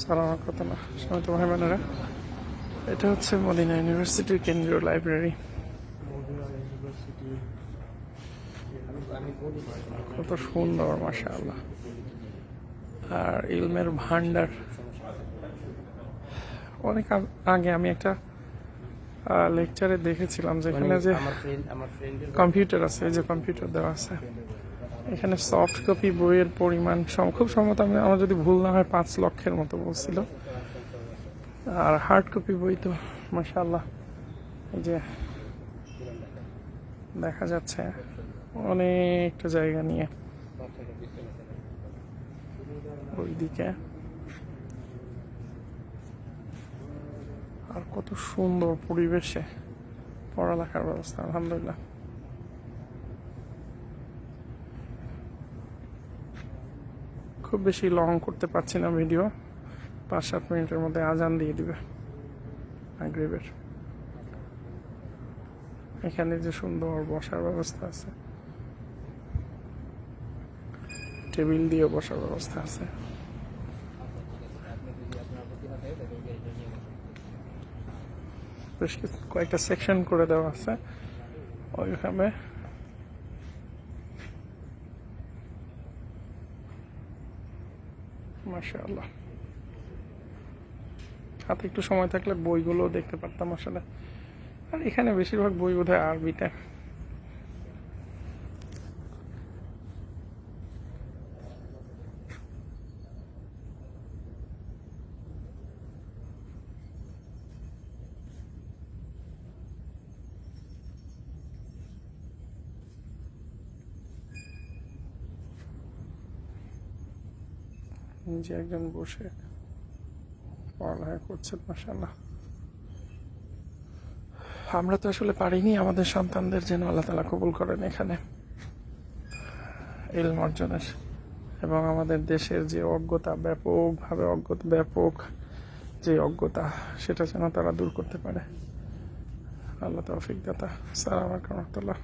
সালাম রহমতুল্লাহ সমিত ভাই বোনেরা। এটা হচ্ছে মদিনা ইউনিভার্সিটির কেন্দ্রীয় লাইব্রেরি। কত সুন্দর মাসা আল্লাহ আর ইলমের ভান্ডার অনেক আগে আমি একটা লেকচারে দেখেছিলাম যেখানে যে আমার ফ্রেন্ড কম্পিউটার আছে এই যে কম্পিউটার দেওয়া আছে। এখানে সফট কপি বইয়ের পরিমাণ খুব সম্ভবত আমি আমার যদি ভুল না হয়, পাঁচ লক্ষের মতো বলছিল। আর হার্ড কপি বই তো মাসাল্লাহ এই যে দেখা যাচ্ছে অনেকটা জায়গা নিয়ে। ওইদিকে। আর কত সুন্দর পরিবেশে পড়ালেখার ব্যবস্থা, আলহামদুলিল্লাহ। খুব বেশি লং করতে পারছি না ভিডিও পাঁচ, সাত মিনিটের মধ্যে আজান দিয়ে দিবে। মাগরিবের। এখানে যে সুন্দর বসার ব্যবস্থা আছে। টেবিল দিয়ে বসার ব্যবস্থা আছে। বেশ কয়েকটা সেকশন করে দেওয়া আছে। ওইভাবে হাতে একটু সময় থাকলে বইগুলো দেখতে পারতাম আসলে। আর এখানে বেশিরভাগ বই বোধ হয় আরবিতে। নিজে একজন বসে পড়ালেখা করছেন মাসাল্লাহ আমরা তো আসলে পারিনি আমাদের সন্তানদের যেন আল্লাহ তালা কবুল করেন এখানে। ইলম অর্জনের এবং আমাদের দেশের যে অজ্ঞতা, ব্যাপকভাবে অজ্ঞতা ব্যাপক যে অজ্ঞতা, সেটা যেন তারা দূর করতে পারে। আল্লাহ তৌফিক দাতা। সালাম রহমতুল্লাহ।